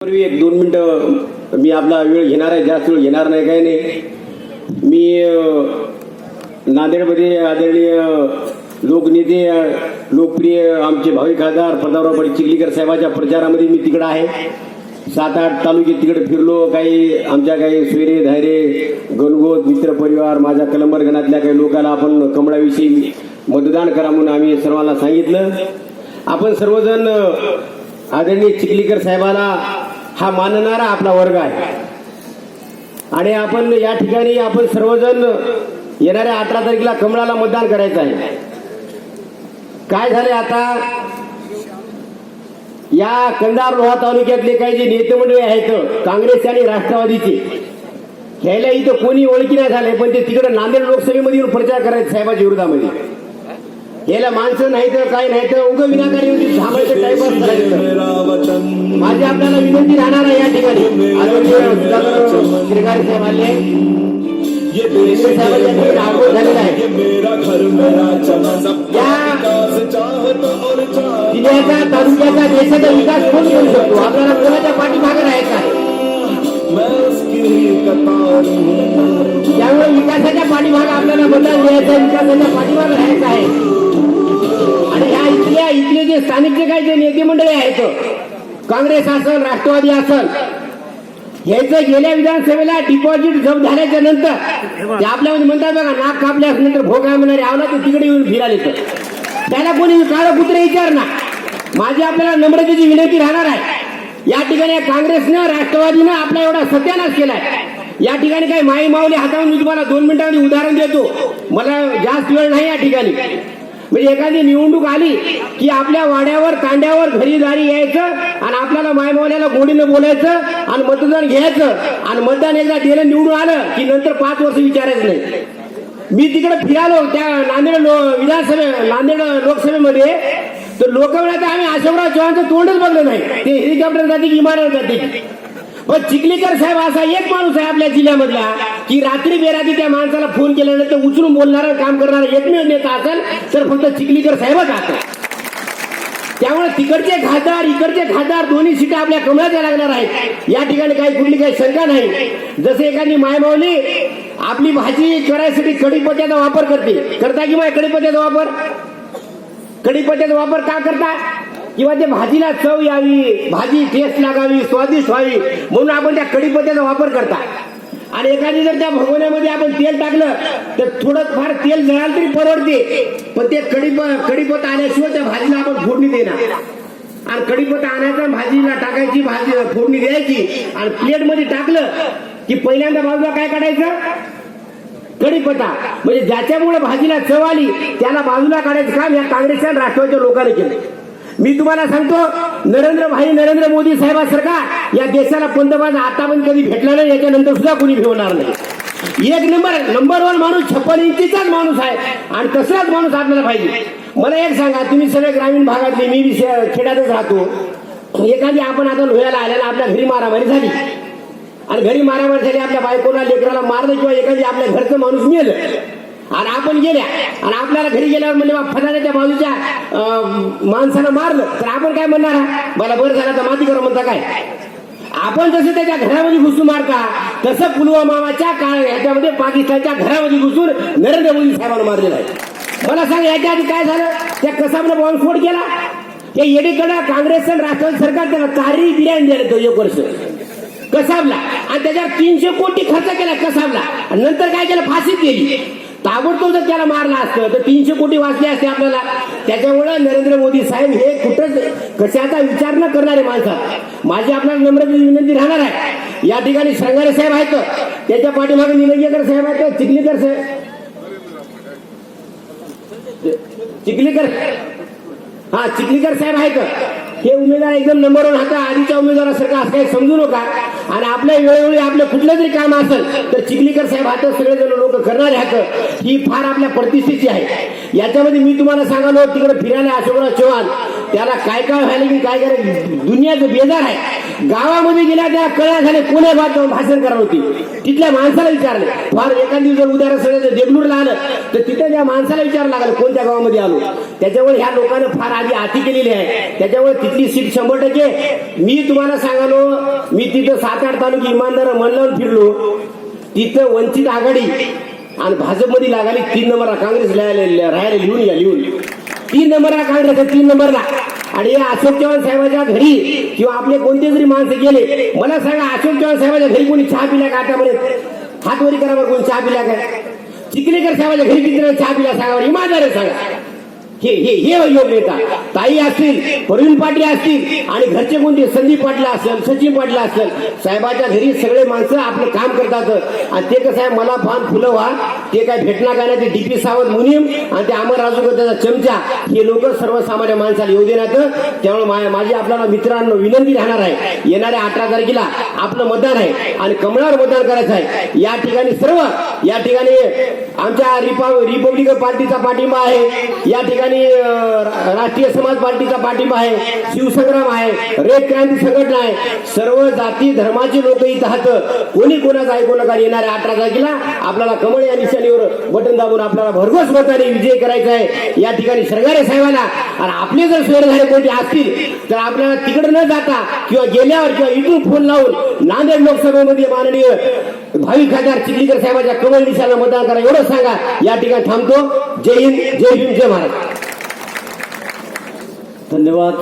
पूर्वी एक दोन मिनटं मी आपला वेळ घेणार आहे जास्त वेळ घेणार नाही काही नाही. मी नांदेडमध्ये आदरणीय लोकनेते लोकप्रिय आमचे भावी खासदार प्रतापराव पाटील चिखलीकर साहेबाच्या प्रचारामध्ये मी तिकडं आहे. सात आठ तालुके तिकडे फिरलो काही आमच्या काही सोयरे धायरे गणगोत मित्रपरिवार माझ्या कलंबरगणातल्या काही लोकांना आपण कमळाविषयी मतदान करा म्हणून आम्ही सर्वांना सांगितलं. आपण सर्वजण आदरणीय चिखलीकर साहेबाला हा मानणारा आपला वर्ग आहे. आणि आपण या ठिकाणी आपण सर्वजण येणाऱ्या अठरा तारखेला कमळाला मतदान करायचं आहे. काय झाले आता? या कंधार लोहा तालुक्यातले काही जे नेते मंडळी आहेत काँग्रेस आणि राष्ट्रवादीचे ह्याला इथं कोणी ओळखी नाही झाले पण ते तिकडे नांदेड लोकसभेमध्ये येऊन प्रचार करायचे साहेबाच्या विरोधामध्ये. याला माणसं नाही तर काय नाही तर उगं विनाकारी येऊन थांबायचं टाइमपास करायचं माझी आपल्याला विनंती राहणार आहे या ठिकाणी. श्रीकारी साहेब आले. ये आहे. जिल्ह्याचा तालुक्याचा देशाचा विकास कोण करू शकतो? आपल्याला कोणाच्या पाठीमागे राहायचं आहे? त्यामुळे विकासाच्या पाठीमागे आपल्याला मतदान द्यायचा विकासाच्या पाठीमागे राहायचं आहे. जे स्थानिक जे काही जे नेते मंडळी आहेत काँग्रेस असल राष्ट्रवादी असल यायचं गेल्या विधानसभेला डिपॉझिट जप झाल्याच्यानंतर ते आपल्यामध्ये म्हणतात बघा नाक कापल्यास नंतर भोगा म्हणणारे आवला तर तिकडे येऊन फिराले तर त्याला कोणी काळ कुत्रे ना माझी आपल्याला नम्रतेची विनंती राहणार आहे. या ठिकाणी काँग्रेसनं राष्ट्रवादीनं आपला एवढा सत्यानाश केलाय. या ठिकाणी काही माई माऊली हातावून मी तुम्हाला दोन मिनिटांमध्ये उदाहरण देतो. मला जास्त वेळ नाही या ठिकाणी. म्हणजे एखादी निवडणूक आली की आपल्या वाड्यावर तांड्यावर घरी दारी यायचं आणि आपल्याला मायमावल्याला गोडीनं बोलायचं आणि मतदान घ्यायचं आणि मतदान एकदा गेलं निवडून आलं की नंतर पाच वर्ष विचारायचं नाही. मी तिकडे फिरालो त्या नांदेड लो- विधानसभे नांदेड लोकसभेमध्ये. तर लोक आम्ही अशोकराव चव्हाणचं तोंडच बघलं नाही. ते हेलिकॉप्टर जाते की इमारत जाते. पण चिखलीकर साहेब असा एक माणूस आहे आपल्या जिल्ह्यामधला. की रात्री बेरात्री त्या माणसाला फोन केल्यानंतर उचलून बोलणारा काम करणारा एकमेव नेता असेल तर फक्त चिखलीकर साहेबच असेल त्यामुळे तिकडचे खासदार इकडचे खासदार दोन्ही सीटा आपल्या कमळाच्या लागणार आहेत. या ठिकाणी काही कुठली काही शंका नाही. जसे एखादी मायमावली आपली भाजी करायसाठी कढीपत्त्याचा वापर करते. करता की माय कढीपत्त्याचा वापर? कढीपत्त्याचा वापर का करता? किंवा ते भाजीला चव यावी भाजी टेस्ट लागावी स्वादिष्ट व्हावी म्हणून आपण त्या कढीपत्त्याचा वापर करता. आणि एखादी जर त्या भगवण्यामध्ये आपण तेल टाकलं तर थोडं फार तेल मिळालं तरी परवडते. पण ते कढीप कढीपत्ता आल्याशिवाय त्या भाजीला आपण फोडणी देणार. आणि कढीपत्ता आणायचा भाजीला टाकायची भाजी फोडणी द्यायची. आणि प्लेटमध्ये टाकलं की पहिल्यांदा बाजूला काय काढायचं? कढीपत्ता. म्हणजे ज्याच्यामुळे भाजीला चव आली त्याला बाजूला काढायचं काम या काँग्रेसच्या राष्ट्रवादीच्या लोकांनी केलं. मी तुम्हाला सांगतो नरेंद्र भाई नरेंद्र मोदी साहेबा सरकार या देशाला पंतप्रधान पण कधी भेटला नाही याच्यानंतर सुद्धा कोणी भेवणार नाही. एक नंबर नंबर वन माणूस छप्पन इंचीचाच माणूस आहे. आणि तसाच माणूस आपल्याला पाहिजे. मला एक सांगा तुम्ही सगळे ग्रामीण भागातले मी खेड्यातच राहतो. एखादी आपण आता लोह्याला आल्याला आपल्या घरी मारामारी झाली. आणि घरी मारामारी झाली आपल्या बायकोला लेकराला मारलं किंवा एखादी आपल्या घरचं माणूस मेलं. आणि आपण गेल्या. आणि आपल्याला घरी गेल्यावर म्हणजे बा फटाण्याच्या बाजूच्या माणसानं मारलं. तर आपण काय म्हणणार? मला बरं झालं तर माती करा म्हणता काय? आपण जसं त्याच्या घरामध्ये घुसून मारता तसं पुलवामाच्या काळ याच्यामध्ये पाकिस्तानच्या घरामध्ये घुसून नरेंद्र मोदी साहेबांना मारलेलं आहे. मला सांग याच्या आधी काय झालं? त्या कसाबनं बॉम्बस्फोट केला? या येडीकडं काँग्रेस आणि राष्ट्रवादी सरकार त्याला तारी बिर्याणी दिलं तो एक वर्ष. कसाबला. आणि त्याच्यावर तीनशे कोटी खर्च केला कसाबला. आणि नंतर काय केलं? फाशीत गेली ताबडतोब जर त्याला मारलं असतं तर तीनशे कोटी वाचले असते आपल्याला. त्याच्यामुळे नरेंद्र मोदी साहेब हे कुठंच कशाचा विचार न करणारे माणसं. माझी आपल्याला नम्र विनंती राहणार आहे. या ठिकाणी श्रंगारे साहेब आहेत. त्याच्या पाठीमागे निलंगेकर साहेब आहेत चिखलीकर साहेब. चिखलीकर. हा चिखलीकर साहेब आहेत. हे उमेदवार एकदम नंबर वन होता. आधीच्या उमेदवारासारखा असं काही समजू नका आणि आपल्या वेळोवेळी आपलं कुठलं तरी काम असेल तर चिखलीकर साहेब आता सगळेजण लोक करणारे हात ही फार आपल्या प्रतिष्ठेची आहे. याच्यामध्ये मी तुम्हाला सांगालो तिकडे फिरायला अशोकराव चव्हाण त्याला काय काय व्हायला की काय करायचं दुनियाचं बेजार आहे. गावामध्ये गेल्या त्या कळ्या झाले कोण्या बात भाषण करत होती? तिथल्या माणसाला विचारले. फार एखादी जर उदाहरण सगळं देगलूरला आलं तर तिथं त्या माणसाला विचार लागलं कोणत्या गावामध्ये आलो? त्याच्यामुळे ह्या लोकांना फार आधी आती केलेली आहे. त्याच्यामुळे तिथली सीट शंभर टक्के. मी तुम्हाला सांगालो मी तिथं सात आठ तालुके इमानदार मन लावून फिरलो. तिथं वंचित आघाडी आणि भाजपमध्ये लागाली तीन नंबरला काँग्रेस लिहायला राहायला लिहून या लिहून. तीन नंबरला काँग्रेस आहे, तीन नंबरला आणि या अशोक चव्हाण साहेबाच्या घरी किंवा आपले कोणते जरी माणसं गेले मला सांगा अशोक चव्हाण साहेबाच्या घरी कोणी चहा पिला का आता हातवरी करा बरं कोणी चहा पिला काय चिखलीकर साहेबाच्या घरी किती चहा पिला सांगा बरं? इमानदार सांगा. हे हे हे योग नेता. ताई असतील प्रवीण पाटील असतील आणि घरचे कोणते? संदीप पाटील असेल सचिन पाटील असेल. साहेबाच्या घरी सगळे माणसं आपलं काम करतात. आणि ते कसं आहे मला फान फुलं व्हा. ते काय भेटणार काय नाही ते डीपी सावंत मुनीम आणि ते अमर राजू त्याचा चमचा. हे लोक सर्वसामान्य माणसाला येऊ देण्यात. त्यामुळे मा- माझी आपल्याला मित्रांनो विनंती राहणार आहे. येणाऱ्या अठरा तारखेला आपलं मतदान आहे. आणि कमळावर मतदान करायचं आहे. या ठिकाणी सर्व या ठिकाणी आमच्या रिपा रिपब्लिकन पार्टीचा पाठिंबा आहे. या ठिकाणी राष्ट्रीय समाज पार्टीचा पाठिंबा आहे. शिवसंग्राम आहे. रेड क्रांती संघटना आहे. सर्व जाती धर्माचे लोक इथं आहात. कोणी कोणाचा ऐकू नका येणाऱ्या अठरा तारखेला आपल्याला कमळ या निशाणीवर बटन दाबून आपल्याला भरघोस मताने विजय करायचा आहे. या ठिकाणी सरगारे साहेबांना आणि आपले जर सोयर कोणते असतील तर आपल्याला तिकडे न जाता किंवा गेल्यावर किंवा इथून फोन लावून नांदेड लोकसभेमध्ये माननीय भावी खासदार चिखलीकर साहेबांच्या कमल निशाला मतदान करा एवढं सांगा. या ठिकाणी थांबतो. जय हिंद जय भीम जय महाराज धन्यवाद.